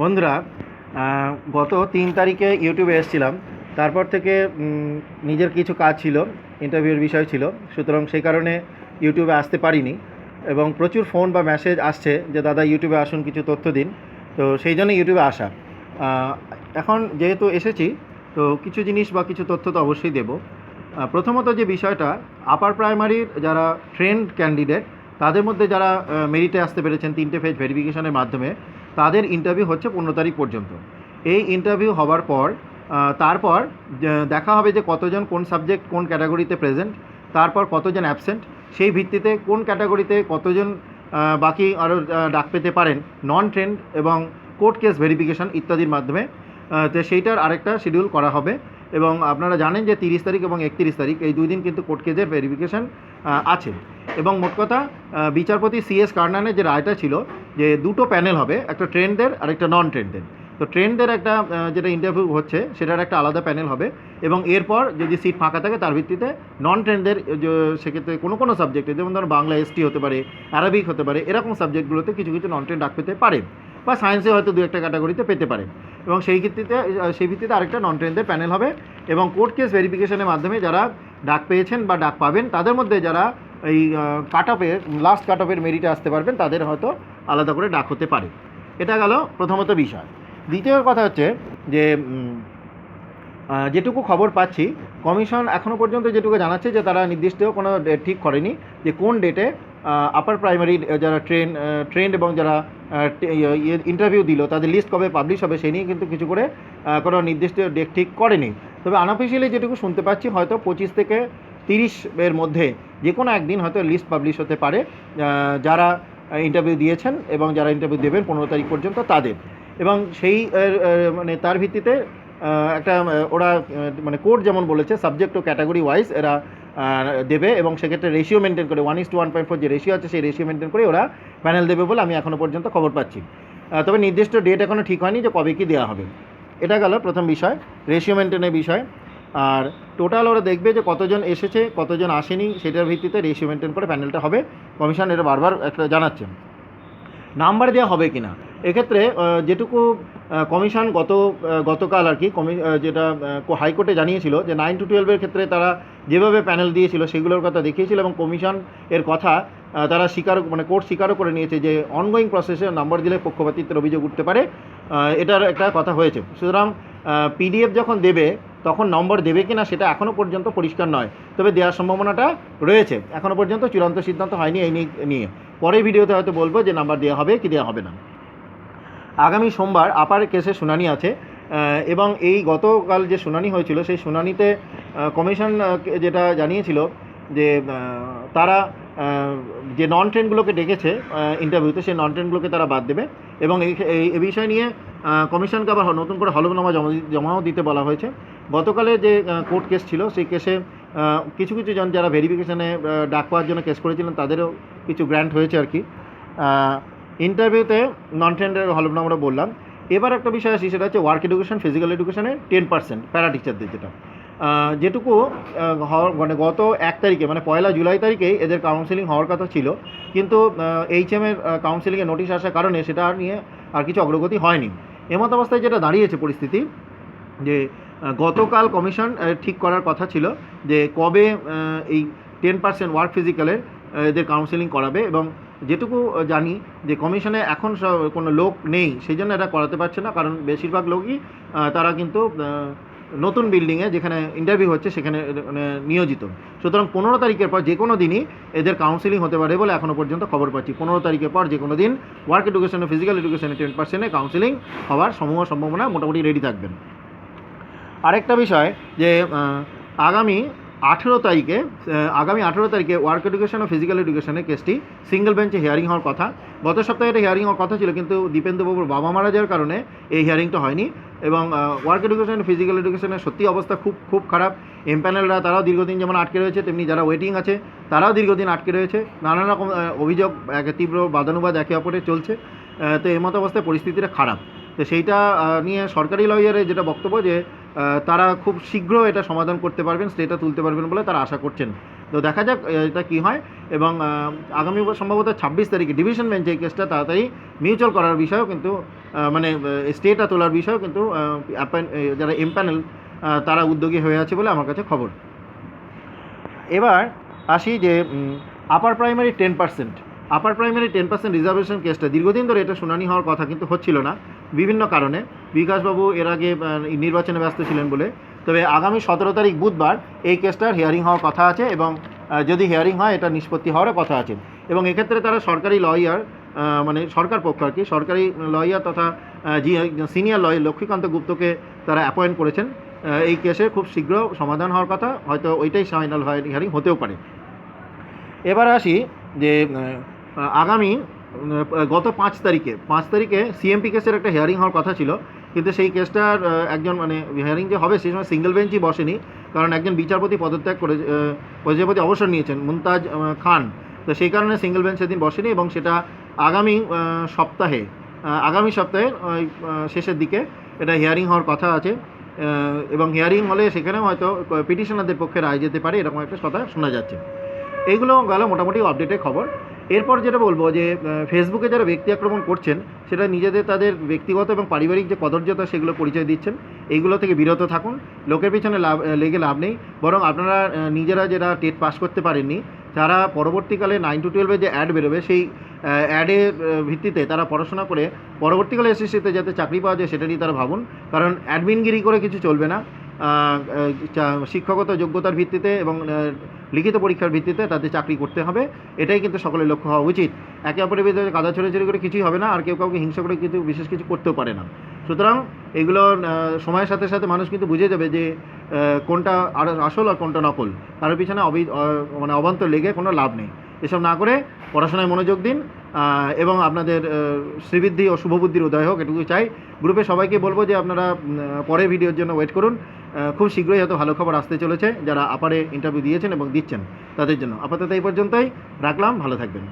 বন্ধুরা গত তিন তারিখে ইউটিউবে এসেছিলাম। তারপর থেকে নিজের কিছু কাজ ছিল ইন্টারভিউর বিষয় ছিল। সুতরাং সেই কারণে ইউটিউবে আসতে পারিনি এবং প্রচুর ফোন বা মেসেজ আসছে যে, দাদা, ইউটিউবে আসুন কিছু তথ্য দিন। তো সেই জন্য ইউটিউবে আসা। এখন যেহেতু এসেছি, তো কিছু জিনিস বা কিছু তথ্য তো অবশ্যই দেব। প্রথমত যে বিষয়টা আপার প্রাইমারির যারা ট্রেন্ড ক্যান্ডিডেট তাদের মধ্যে যারা মেরিটে আসতে পেরেছেন তিনটে ফেজ ভেরিফিকেশনের মাধ্যমে, তাদের ইন্টারভিউ হচ্ছে পনেরো তারিখ পর্যন্ত। এই ইন্টারভিউ হওয়ার পর তারপর দেখা হবে যে কতজন কোন সাবজেক্ট কোন ক্যাটাগরিতে প্রেজেন্ট তারপর কতজন অ্যাবসেন্ট সেই ভিত্তিতে কোন ক্যাটাগরিতে কতজন বাকি আরও ডাক পেতে পারেন নন ট্রেন্ড এবং কোর্ট কেস ভেরিফিকেশন ইত্যাদির মাধ্যমে তো সেইটার আরেকটা শিডিউল করা হবে। এবং আপনারা জানেন যে তিরিশ তারিখ এবং একত্রিশ তারিখ, এই দুই দিন কিন্তু কোর্ট কেসের ভেরিফিকেশন আছে। এবং মোট কথা বিচারপতি সি এস কার্নানের যে রায়টা ছিল যে দুটো প্যানেল হবে, একটা ট্রেন্ডদের আর একটা নন ট্রেন্ডদের তো ট্রেন্ডদের একটা যেটা ইন্টারভিউ হচ্ছে, সেটার একটা আলাদা প্যানেল হবে এবং এরপর যদি সিট ফাঁকা থাকে, তার ভিত্তিতে নন ট্রেন্ডদের সেক্ষেত্রে কোনো কোনো সাবজেক্টে যেমন ধরো বাংলা এসটি হতে পারে অ্যারাবিক হতে পারে, এরকম সাবজেক্টগুলোতে কিছু কিছু নন ট্রেন্ড ডাক পেতে পারে বা সায়েন্সে হয়তো দু একটা ক্যাটাগরিতে পেতে পারে। এবং সেই ভিত্তিতে সেই ভিত্তিতে আরেকটা নন ট্রেন্ডদের প্যানেল হবে এবং কোর্ট কেস ভেরিফিকেশনের মাধ্যমে যারা ডাক পেয়েছেন বা ডাক পাবেন, তাদের মধ্যে যারা এই কাট অফের লাস্ট কাট অফের মেরিটে আসতে পারবেন, তাদের হয়তো আলাদা করে ডাক হতে পারে। এটা গেল প্রথমত বিষয়। দ্বিতীয় কথা হচ্ছে যে যেটুকু খবর পাচ্ছি, কমিশন এখনও পর্যন্ত যেটুকু জানাচ্ছে যে, তারা নির্দিষ্ট কোনো ডেট ঠিক করেনি যে, কোন ডেটে আপার প্রাইমারি যারা ট্রেন ট্রেন্ড এবং যারা ইন্টারভিউ দিল, তাদের লিস্ট কবে পাবলিশ হবে সেই নিয়ে কিন্তু কিছু করে কোনো নির্দিষ্ট ডেট ঠিক করেনি। তবে আনঅফিসিয়ালি যেটুকু শুনতে পাচ্ছি, হয়তো পঁচিশ থেকে তিরিশ এর মধ্যে যে কোনো একদিন হয়তো লিস্ট পাবলিশ হতে পারে যারা ইন্টারভিউ দিয়েছেন এবং যারা ইন্টারভিউ দেবেন পনেরো তারিখ পর্যন্ত তাদের। এবং সেই মানে তার ভিত্তিতে একটা ওরা মানে কোর্ট যেমন বলেছে সাবজেক্ট ও ক্যাটাগরি ওয়াইজ এরা দেবে এবং সেক্ষেত্রে রেশিও মেনটেন করে one is to one point four যে রেশিও আছে সেই রেশিও মেনটেন করে ওরা প্যানেল দেবে বলে আমি এখনও পর্যন্ত খবর পাচ্ছি। তবে নির্দিষ্ট ডেট এখনও ঠিক হয়নি যে কবে কি দেওয়া হবে। এটা গেল প্রথম বিষয় রেশিও মেনটেনের বিষয়। আর টোটাল ওরা দেখবে যে কতজন এসেছে, কতজন আসেনি, সেটার ভিত্তিতে রেশিও মেনটেন করে প্যানেলটা হবে। কমিশন এটা বারবার একটা জানাচ্ছেন নাম্বার দেওয়া হবে কি না এক্ষেত্রে যেটুকু কমিশন গত গতকাল আর কি কমি যেটা হাইকোর্টে জানিয়েছিল যে নাইন টু টুয়েলভের ক্ষেত্রে তারা যেভাবে প্যানেল দিয়েছিল সেগুলোর কথা দেখিয়েছিল এবং কমিশন এর কথা তারা স্বীকার মানে কোর্ট স্বীকারও করে নিয়েছে যে অনগোয়িং প্রসেসে নাম্বার দিলে পক্ষপাতিত্বের অভিযোগ উঠতে পারে। এটার একটা কথা হয়েছে। সুতরাং পিডিএফ যখন দেবে তখন নম্বর দেবে কি না সেটা এখনও পর্যন্ত পরিষ্কার নয়। তবে দেওয়ার সম্ভাবনাটা রয়েছে। এখনও পর্যন্ত চূড়ান্ত সিদ্ধান্ত হয়নি এই নিয়ে- পরের ভিডিওতে হয়তো বলব যে নাম্বার দেওয়া হবে কি দেওয়া হবে না। আগামী সোমবার আপার কেসে শুনানি আছে এবং এই গতকাল যে শুনানি হয়েছিল, সেই শুনানিতে কমিশন যেটা জানিয়েছিল যে তারা যে নন ট্রেনগুলোকে ডেকেছে ইন্টারভিউতে সেই নন ট্রেনগুলোকে তারা বাদ দেবে এবং এই বিষয় নিয়ে কমিশনকে আবার নতুন করে হলফনামা জমা জমাও দিতে বলা হয়েছে। গতকালে যে কোর্ট কেস ছিল, সেই কেসে কিছু কিছু জন যারা ভেরিফিকেশানে ডাক পাওয়ার জন্য কেস করেছিলেন, তাদেরও কিছু গ্র্যান্ট হয়েছে আর কি। ইন্টারভিউতে নন ট্রেন্ডের হলফনামাটা বললাম। এবার একটা বিষয় আসি, সেটা হচ্ছে ওয়ার্ক এডুকেশন ফিজিক্যাল এডুকেশনে টেন পার্সেন্ট প্যারা টিচারদের যেটা। যেটুকু মানে গত এক তারিখে মানে পয়লা জুলাই তারিখেই এদের কাউন্সিলিং হওয়ার কথা ছিল। কিন্তু এইচ এম এর কাউন্সিলিংয়ে নোটিশ আসার কারণে সেটা নিয়ে আর কিছু অগ্রগতি হয়নি। এমত অবস্থায় যেটা দাঁড়িয়েছে পরিস্থিতি, যে গতকাল কমিশন ঠিক করার কথা ছিল যে কবে এই টেন পার্সেন্ট ওয়ার্ক ফিজিক্যালের এদের কাউন্সেলিং করাবে এবং যেটুকু জানি যে কমিশনে এখন কোনো লোক নেই সেই জন্য এটা করাতে পারছে না কারণ বেশিরভাগ লোকই তারা কিন্তু নতুন বিল্ডিংয়ে যেখানে ইন্টারভিউ হচ্ছে সেখানে মানে, নিয়োজিত। সুতরাং পনেরো তারিখের পর যে কোনো দিনই এদের কাউন্সিলিং হতে পারে বলে এখনও পর্যন্ত খবর পাচ্ছি। পনেরো তারিখের পর যে কোনো দিন ওয়ার্ক এডুকেশনে ফিজিক্যাল এডুকেশনে টেন পার্সেন্টে কাউন্সিলিং হওয়ার সমূহ সম্ভাবনা মোটামুটি রেডি থাকবেন। আরেকটা বিষয় যে আগামী আঠেরো তারিখে আগামী আঠেরো তারিখে ওয়ার্ক এডুকেশন ও ফিজিক্যাল এডুকেশনের কেসটি সিঙ্গেল বেঞ্চে হিয়ারিং হওয়ার কথা। গত সপ্তাহে এটা হিয়ারিং হওয়ার কথা ছিল, কিন্তু দীপেন্দ্রবাবুর বাবা মারা যাওয়ার কারণে এই হিয়ারিংটা হয়নি এবং ওয়ার্ক এডুকেশন ফিজিক্যাল এডুকেশনের সত্যি অবস্থা খুব খুব খারাপ। এমপ্যানেলরা তারাও দীর্ঘদিন যেমন আটকে রয়েছে, তেমনি যারা ওয়েটিং আছে, তারাও দীর্ঘদিন আটকে রয়েছে। নানা রকম অভিযোগ, এক তীব্র বাদানুবাদ একে অপরে চলছে। তো এমত অবস্থায় পরিস্থিতিটা খারাপ। তো সেইটা নিয়ে সরকারি লয়ারের যেটা বক্তব্য যে তারা খুব শীঘ্র এটা সমাধান করতে পারবেন স্টেটা তুলতে পারবেন বলে তারা আশা করছেন। তো দেখা যাক এটা কী হয়। এবং আগামী সম্ভবত ছাব্বিশ তারিখে ডিভিশন বেঞ্চে এই কেসটা তাড়াতাড়ি মিউচুয়াল করার বিষয়েও কিন্তু মানে স্টেটা তোলার বিষয়েও কিন্তু যারা এমপ্যানেল তারা উদ্যোগী হয়ে আছে বলে আমার কাছে খবর। এবার আসি যে upper primary ten percent upper primary ten percent reservation কেসটা দীর্ঘদিন ধরে এটা শুনানি হওয়ার কথা কিন্তু হচ্ছিল না, বিভিন্ন কারণে। বিকাশবাবু এর আগে নির্বাচনে ব্যস্ত ছিলেন বলে। তবে আগামী সতেরো তারিখ বুধবার এই কেসটার হিয়ারিং হওয়ার কথা আছে এবং যদি হিয়ারিং হয় এটা নিষ্পত্তি হওয়ারও কথা আছে। এবং এক্ষেত্রে তারা সরকারি লয়ার মানে সরকার পক্ষ আর কি, সরকারি লয়ার তথা জি সিনিয়র লয়ার লক্ষ্মীকান্ত গুপ্তকে তারা অ্যাপয়েন্ট করেছেন। এই কেসে খুব শীঘ্র সমাধান হওয়ার কথা, হয়তো ওইটাই ফাইনাল হিয়ারিং হতেও পারে। এবার আসি যে আগামী গত পাঁচ তারিখে পাঁচ তারিখে সিএমপি কেসের একটা হিয়ারিং হওয়ার কথা ছিল কিন্তু সেই কেসটার একজন মানে হিয়ারিং যে হবে সেই সময় সিঙ্গেল বেঞ্চই বসেনি কারণ একজন বিচারপতি পদত্যাগ করে বিচারপতি অবসর নিয়েছেন মুমতাজ খান। তো সেই কারণে সিঙ্গেল বেঞ্চ সেদিন বসেনি এবং সেটা আগামী সপ্তাহে আগামী সপ্তাহে ওই, শেষের দিকে এটা হিয়ারিং হওয়ার কথা আছে। এবং হিয়ারিং হলে সেখানেও হয়তো পিটিশনারদের পক্ষে রায় যেতে পারে এরকম একটা কথা শোনা যাচ্ছে। এইগুলো গেল মোটামুটি আপডেটের খবর। এরপর যেটা বলব যে ফেসবুকে যারা ব্যক্তি আক্রমণ করছেন, সেটা নিজেদের তাদের ব্যক্তিগত এবং পারিবারিক যে কদর্যতা, সেগুলো পরিচয় দিচ্ছেন। এইগুলো থেকে বিরত থাকুন। লোকের পিছনে লাভ লেগে লাভ নেই। বরং আপনারা নিজেরা যারা টেট পাস করতে পারেননি, তারা পরবর্তীকালে নাইন টু টুয়েলভে যে অ্যাড বেরোবে, সেই অ্যাডের ভিত্তিতে তারা পড়াশোনা করে পরবর্তীকালে এসএসসিতে যাতে চাকরি পাওয়া যায়, সেটা নিয়ে তারা ভাবুন। কারণ অ্যাডমিনগিরি করে কিছু চলবে না। শিক্ষাগত যোগ্যতার ভিত্তিতে এবং লিখিত পরীক্ষার ভিত্তিতে তাদের চাকরি করতে হবে। এটাই কিন্তু সকলের লক্ষ্য হওয়া উচিত। একে অপরের ভিতরে কাদা ছড়াছড়ি করে কিছুই হবে না, আর কেউ কাউকে হিংসা করে কিছু বিশেষ কিছু করতেও পারে না। সুতরাং এগুলো সময়ের সাথে সাথে মানুষ কিন্তু বুঝে যাবে যে কোনটা আর, আসল আর কোনটা নকল। কারোর পিছনে অবি মানে অবান্তর লেগে কোনো লাভ নেই। এসব না করে পড়াশোনায় মনোযোগ দিন এবং আপনাদের শ্রীবৃদ্ধি ও শুভবুদ্ধির উদয় হোক এটুকু চাই। গ্রুপে সবাইকে বলব যে আপনারা পরে পরের ভিডিওর জন্য ওয়েট করুন। খুব শীঘ্রই হয়তো ভালো খবর আসতে চলেছে, যারা আপারে ইন্টারভিউ দিয়েছেন এবং দিচ্ছেন তাদের জন্য। আপাতত এই পর্যন্তই, রাখলাম, ভালো থাকবেন।